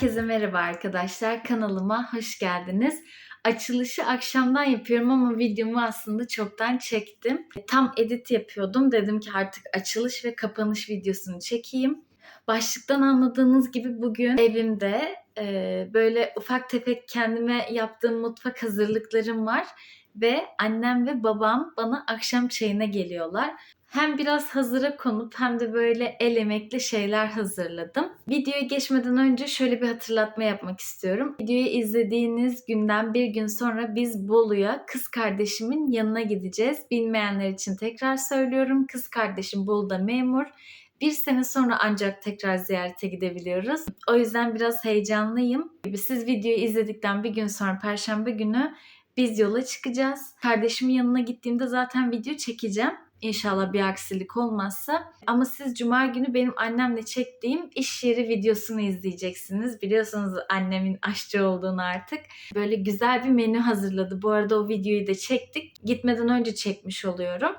Herkese merhaba arkadaşlar. Kanalıma hoş geldiniz. Açılışı akşamdan yapıyorum ama videomu aslında çoktan çektim. Tam edit yapıyordum. Dedim ki artık açılış ve kapanış videosunu çekeyim. Başlıktan anladığınız gibi bugün evimde e, böyle ufak tefek kendime yaptığım mutfak hazırlıklarım var ve annem ve babam bana akşam çayına geliyorlar. Hem biraz hazıra konup hem de böyle el emekli şeyler hazırladım. Videoya geçmeden önce şöyle bir hatırlatma yapmak istiyorum. Videoyu izlediğiniz günden bir gün sonra biz Bolu'ya kız kardeşimin yanına gideceğiz. Bilmeyenler için tekrar söylüyorum. Kız kardeşim Bolu'da memur. Bir sene sonra ancak tekrar ziyarete gidebiliyoruz. O yüzden biraz heyecanlıyım. Siz videoyu izledikten bir gün sonra Perşembe günü biz yola çıkacağız. Kardeşimin yanına gittiğimde zaten video çekeceğim. İnşallah bir aksilik olmazsa. Ama siz cuma günü benim annemle çektiğim iş yeri videosunu izleyeceksiniz. Biliyorsunuz annemin aşçı olduğunu artık. Böyle güzel bir menü hazırladı. Bu arada o videoyu da çektik. Gitmeden önce çekmiş oluyorum.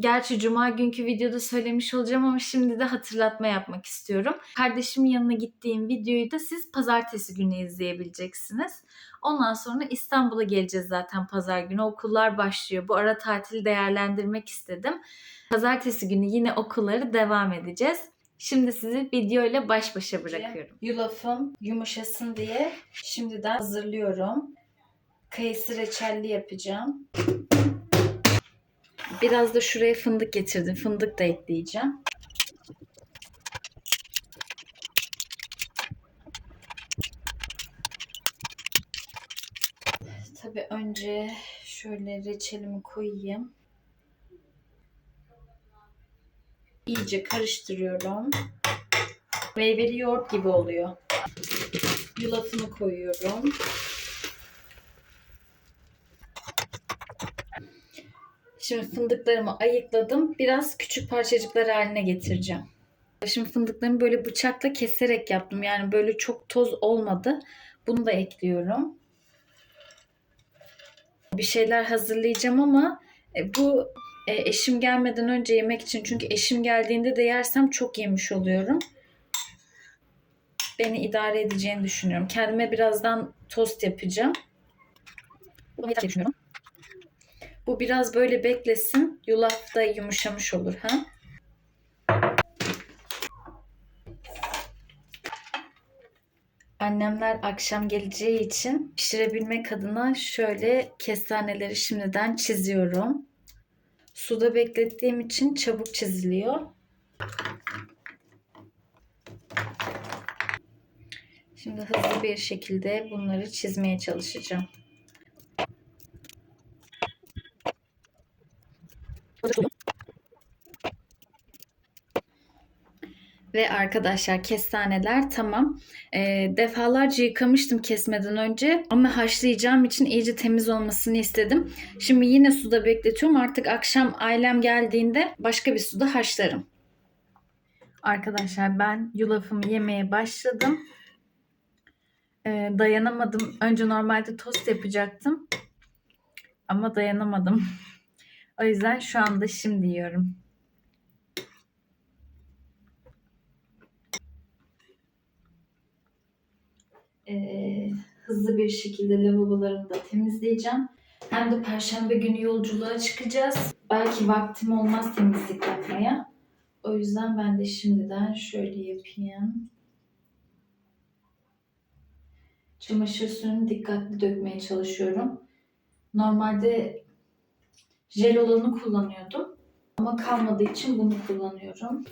Gerçi cuma günkü videoda söylemiş olacağım ama şimdi de hatırlatma yapmak istiyorum. Kardeşimin yanına gittiğim videoyu da siz pazartesi günü izleyebileceksiniz. Ondan sonra İstanbul'a geleceğiz zaten pazar günü. Okullar başlıyor. Bu ara tatili değerlendirmek istedim. Pazartesi günü yine okulları devam edeceğiz. Şimdi sizi video ile baş başa bırakıyorum. Yulafım yumuşasın diye şimdiden hazırlıyorum. Kayısı reçelli yapacağım. Biraz da şuraya fındık getirdim. Fındık da ekleyeceğim. Tabii önce şöyle reçelimi koyayım. İyice karıştırıyorum. Meyveli yoğurt gibi oluyor. Yulafını koyuyorum. Şimdi fındıklarımı ayıkladım. Biraz küçük parçacıklar haline getireceğim. Şimdi fındıklarımı böyle bıçakla keserek yaptım. Yani böyle çok toz olmadı. Bunu da ekliyorum. Bir şeyler hazırlayacağım ama e, bu e, eşim gelmeden önce yemek için. Çünkü eşim geldiğinde de yersem çok yemiş oluyorum. Beni idare edeceğini düşünüyorum. Kendime birazdan tost yapacağım. Bunu düşünüyorum. Bu biraz böyle beklesin. Yulaf da yumuşamış olur. Ha? Annemler akşam geleceği için pişirebilmek adına şöyle kestaneleri şimdiden çiziyorum. Suda beklettiğim için çabuk çiziliyor. Şimdi hızlı bir şekilde bunları çizmeye çalışacağım. Ve arkadaşlar kestaneler tamam. E, defalarca yıkamıştım kesmeden önce ama haşlayacağım için iyice temiz olmasını istedim. Şimdi yine suda bekletiyorum. Artık akşam ailem geldiğinde başka bir suda haşlarım. Arkadaşlar ben yulafımı yemeye başladım. E, dayanamadım. Önce normalde tost yapacaktım. Ama dayanamadım. o yüzden şu anda şimdi yiyorum. e, hızlı bir şekilde lavabolarımı da temizleyeceğim. Hem de perşembe günü yolculuğa çıkacağız. Belki vaktim olmaz temizlik yapmaya. O yüzden ben de şimdiden şöyle yapayım. Çamaşır suyunu dikkatli dökmeye çalışıyorum. Normalde jel olanı kullanıyordum. Ama kalmadığı için bunu kullanıyorum.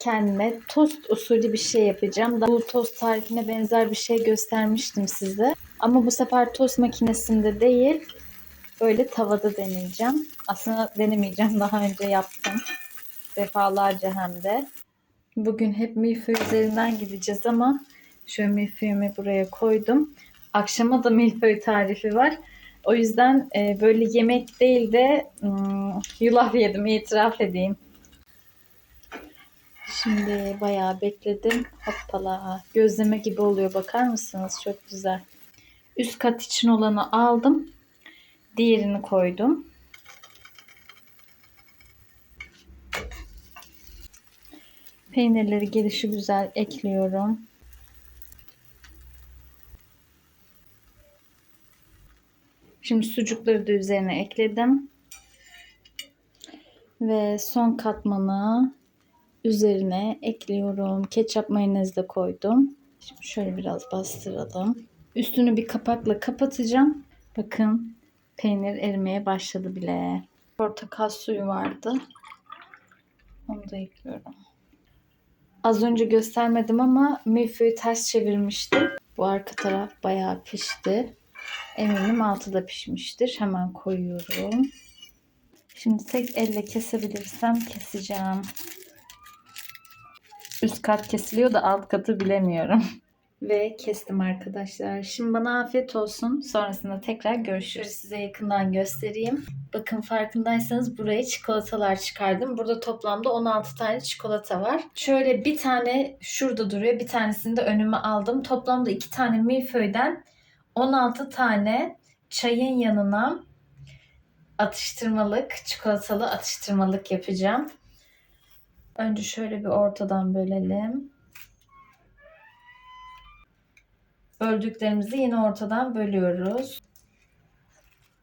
Kendime tost usulü bir şey yapacağım. Bu tost tarifine benzer bir şey göstermiştim size. Ama bu sefer tost makinesinde değil, böyle tavada deneyeceğim. Aslında denemeyeceğim, daha önce yaptım. Defalarca hem de. Bugün hep milföy üzerinden gideceğiz ama şöyle milföyümü buraya koydum. Akşama da milföy tarifi var. O yüzden e, böyle yemek değil de hmm, yulaf yedim itiraf edeyim. Şimdi bayağı bekledim. Hoppala. Gözleme gibi oluyor bakar mısınız? Çok güzel. Üst kat için olanı aldım. Diğerini koydum. Peynirleri gelişi güzel ekliyorum. Şimdi sucukları da üzerine ekledim. Ve son katmanı üzerine ekliyorum. Ketçap mayonez de koydum. Şimdi şöyle biraz bastıralım. Üstünü bir kapakla kapatacağım. Bakın peynir erimeye başladı bile. Portakal suyu vardı. Onu da ekliyorum. Az önce göstermedim ama milföyü ters çevirmiştim. Bu arka taraf bayağı pişti. Eminim altı da pişmiştir. Hemen koyuyorum. Şimdi tek elle kesebilirsem keseceğim. Üst kat kesiliyor da alt katı bilemiyorum. Ve kestim arkadaşlar. Şimdi bana afiyet olsun. Sonrasında tekrar görüşürüz. Size yakından göstereyim. Bakın farkındaysanız buraya çikolatalar çıkardım. Burada toplamda 16 tane çikolata var. Şöyle bir tane şurada duruyor. Bir tanesini de önüme aldım. Toplamda 2 tane milföyden 16 tane çayın yanına atıştırmalık, çikolatalı atıştırmalık yapacağım. Önce şöyle bir ortadan bölelim. Böldüklerimizi yine ortadan bölüyoruz.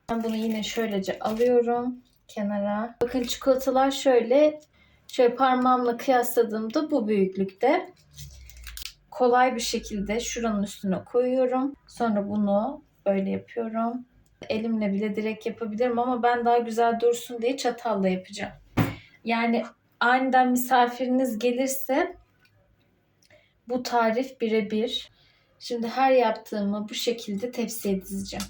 Ben bunu yine şöylece alıyorum kenara. Bakın çikolatalar şöyle şöyle parmağımla kıyasladığımda bu büyüklükte. Kolay bir şekilde şuranın üstüne koyuyorum. Sonra bunu böyle yapıyorum. Elimle bile direkt yapabilirim ama ben daha güzel dursun diye çatalla yapacağım. Yani aniden misafiriniz gelirse bu tarif birebir. Şimdi her yaptığımı bu şekilde tepsiye dizeceğim.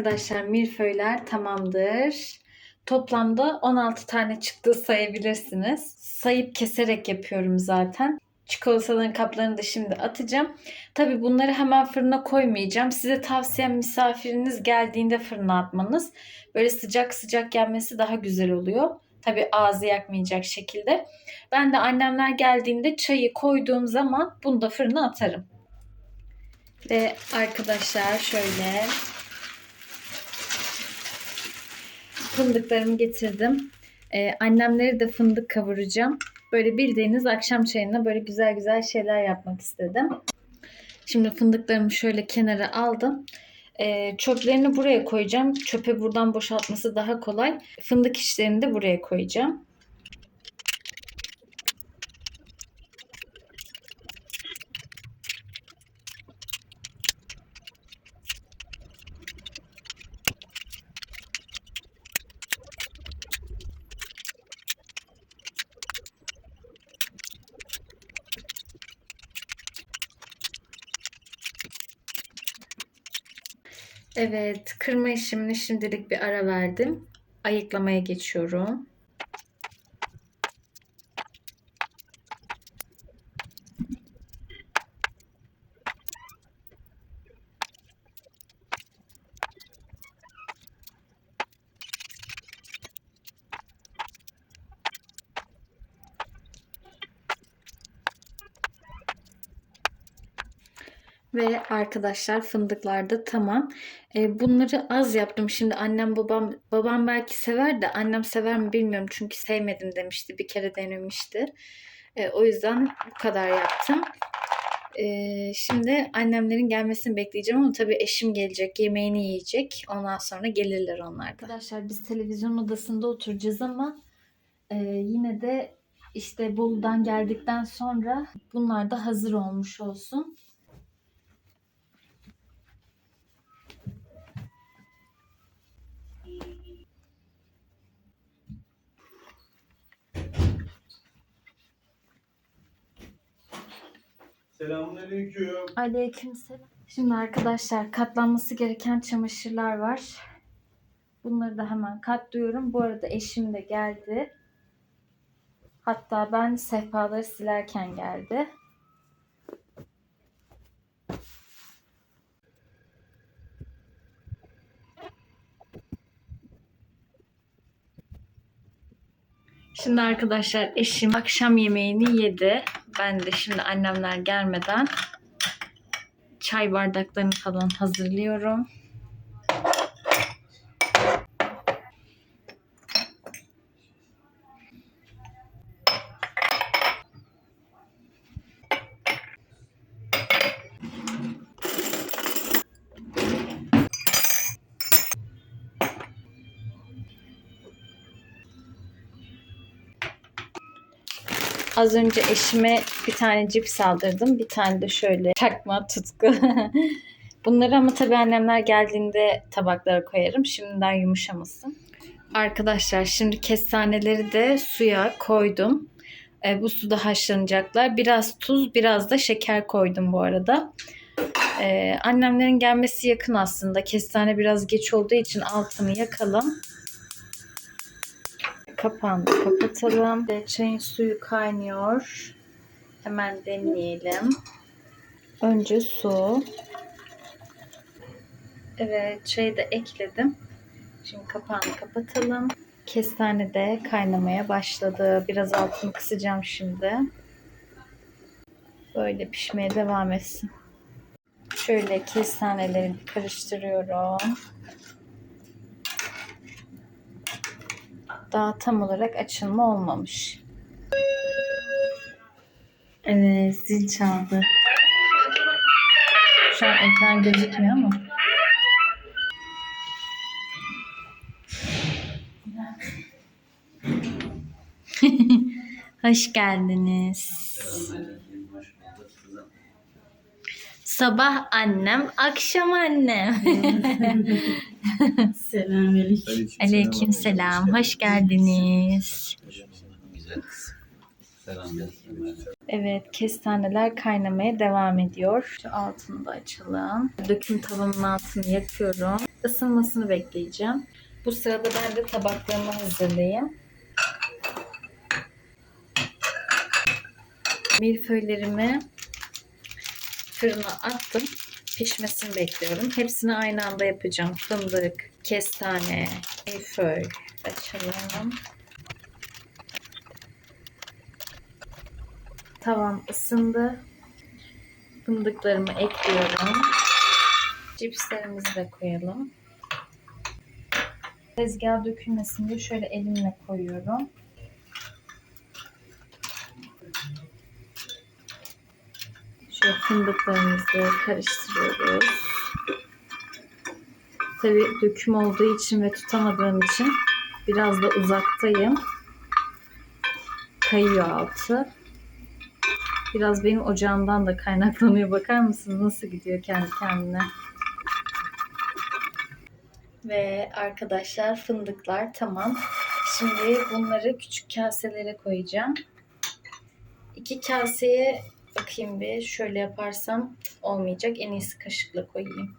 Arkadaşlar milföyler tamamdır. Toplamda 16 tane çıktı sayabilirsiniz. Sayıp keserek yapıyorum zaten. Çikolataların kaplarını da şimdi atacağım. Tabi bunları hemen fırına koymayacağım. Size tavsiyem misafiriniz geldiğinde fırına atmanız. Böyle sıcak sıcak yenmesi daha güzel oluyor. Tabi ağzı yakmayacak şekilde. Ben de annemler geldiğinde çayı koyduğum zaman bunu da fırına atarım. Ve arkadaşlar şöyle fındıklarımı getirdim. Ee, annemleri de fındık kavuracağım. Böyle bildiğiniz akşam çayına böyle güzel güzel şeyler yapmak istedim. Şimdi fındıklarımı şöyle kenara aldım. Ee, çöplerini buraya koyacağım. Çöpe buradan boşaltması daha kolay. Fındık işlerini de buraya koyacağım. Evet, kırma işimini şimdilik bir ara verdim. Ayıklamaya geçiyorum. Ve arkadaşlar fındıklar da tamam. E, bunları az yaptım. Şimdi annem babam babam belki sever de annem sever mi bilmiyorum. Çünkü sevmedim demişti. Bir kere denemişti. E, o yüzden bu kadar yaptım. E, şimdi annemlerin gelmesini bekleyeceğim ama tabii eşim gelecek. Yemeğini yiyecek. Ondan sonra gelirler onlar da. Arkadaşlar biz televizyon odasında oturacağız ama e, yine de işte Bolu'dan geldikten sonra bunlar da hazır olmuş olsun. Selamünaleyküm. Aleykümselam. Şimdi arkadaşlar katlanması gereken çamaşırlar var. Bunları da hemen katlıyorum. Bu arada eşim de geldi. Hatta ben sehpaları silerken geldi. Şimdi arkadaşlar eşim akşam yemeğini yedi. Ben de şimdi annemler gelmeden çay bardaklarını falan hazırlıyorum. Az önce eşime bir tane cips aldırdım. Bir tane de şöyle çakma tutku. Bunları ama tabii annemler geldiğinde tabaklara koyarım. Şimdiden yumuşamasın. Arkadaşlar şimdi kestaneleri de suya koydum. E, bu suda haşlanacaklar. Biraz tuz, biraz da şeker koydum bu arada. E, annemlerin gelmesi yakın aslında. Kestane biraz geç olduğu için altını yakalım. Kapağını kapatalım. Ve Çayın suyu kaynıyor. Hemen demleyelim. Önce su. Evet çayı da ekledim. Şimdi kapağını kapatalım. Kestane de kaynamaya başladı. Biraz altını kısacağım şimdi. Böyle pişmeye devam etsin. Şöyle kestaneleri karıştırıyorum. Daha tam olarak açılma olmamış. Evet zil çaldı. Şu an ekran gözükmüyor ama. Hoş geldiniz. Sabah annem, akşam annem. Selamünaleyküm. Aleyküm selam. Hoş geldiniz. Güzel kız. Selamünaleyküm. Evet, kestaneler kaynamaya devam ediyor. Şu altını da açalım. Döküm tavanın altını yakıyorum. Isınmasını bekleyeceğim. Bu sırada ben de tabaklarımı hazırlayayım. Milföylerimi fırına attım. Pişmesini bekliyorum. Hepsini aynı anda yapacağım. Fındık, kestane, milföy. Açalım. Tavam ısındı. Fındıklarımı ekliyorum. Cipslerimizi de koyalım. Tezgaha dökülmesin diye şöyle elimle koyuyorum. Şöyle fındıklarımızı karıştırıyoruz. Tabii döküm olduğu için ve tutamadığım için biraz da uzaktayım. Kayıyor altı. Biraz benim ocağımdan da kaynaklanıyor. Bakar mısınız nasıl gidiyor kendi kendine? Ve arkadaşlar fındıklar tamam. Şimdi bunları küçük kaselere koyacağım. İki kaseye bakayım bir. Şöyle yaparsam olmayacak. En iyisi kaşıkla koyayım.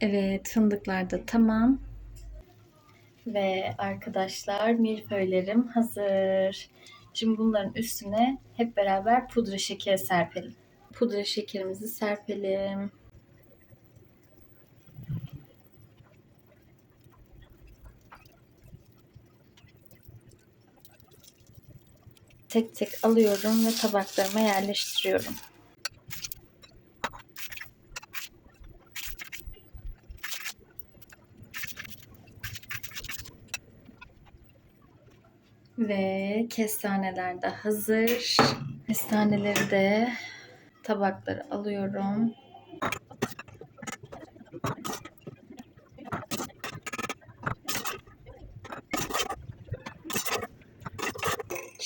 Evet fındıklar da tamam. Ve arkadaşlar milföylerim hazır. Şimdi bunların üstüne hep beraber pudra şekeri serpelim. Pudra şekerimizi serpelim. Tek tek alıyorum ve tabaklarıma yerleştiriyorum. Ve kestaneler de hazır. Kestaneleri de tabaklara alıyorum.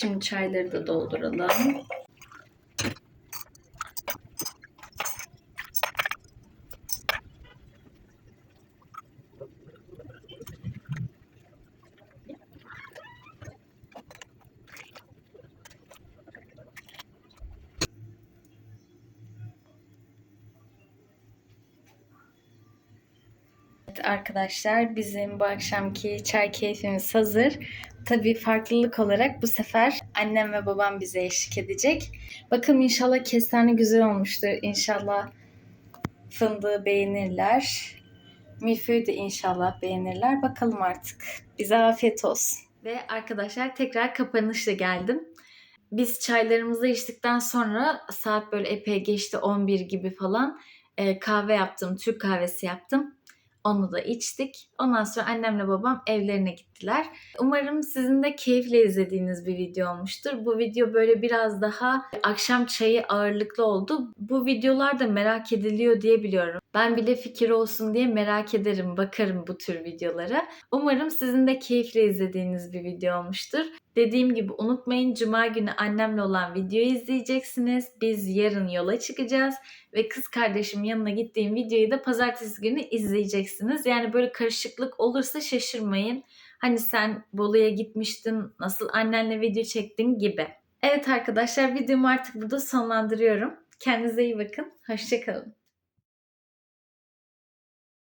Şimdi çayları da dolduralım. arkadaşlar. Bizim bu akşamki çay keyfimiz hazır. Tabii farklılık olarak bu sefer annem ve babam bize eşlik edecek. Bakalım inşallah kestane güzel olmuştur. İnşallah fındığı beğenirler. Milföyü de inşallah beğenirler. Bakalım artık. Bize afiyet olsun. Ve arkadaşlar tekrar kapanışla geldim. Biz çaylarımızı içtikten sonra saat böyle epey geçti 11 gibi falan. Ee, kahve yaptım, Türk kahvesi yaptım. Onu da içtik. Ondan sonra annemle babam evlerine gittiler. Umarım sizin de keyifle izlediğiniz bir video olmuştur. Bu video böyle biraz daha akşam çayı ağırlıklı oldu. Bu videolar da merak ediliyor diye biliyorum. Ben bile fikir olsun diye merak ederim, bakarım bu tür videolara. Umarım sizin de keyifle izlediğiniz bir video olmuştur. Dediğim gibi unutmayın cuma günü annemle olan videoyu izleyeceksiniz. Biz yarın yola çıkacağız ve kız kardeşim yanına gittiğim videoyu da pazartesi günü izleyeceksiniz. Yani böyle karışıklık olursa şaşırmayın. Hani sen Bolu'ya gitmiştin, nasıl annenle video çektin gibi. Evet arkadaşlar videomu artık burada sonlandırıyorum. Kendinize iyi bakın. Hoşçakalın.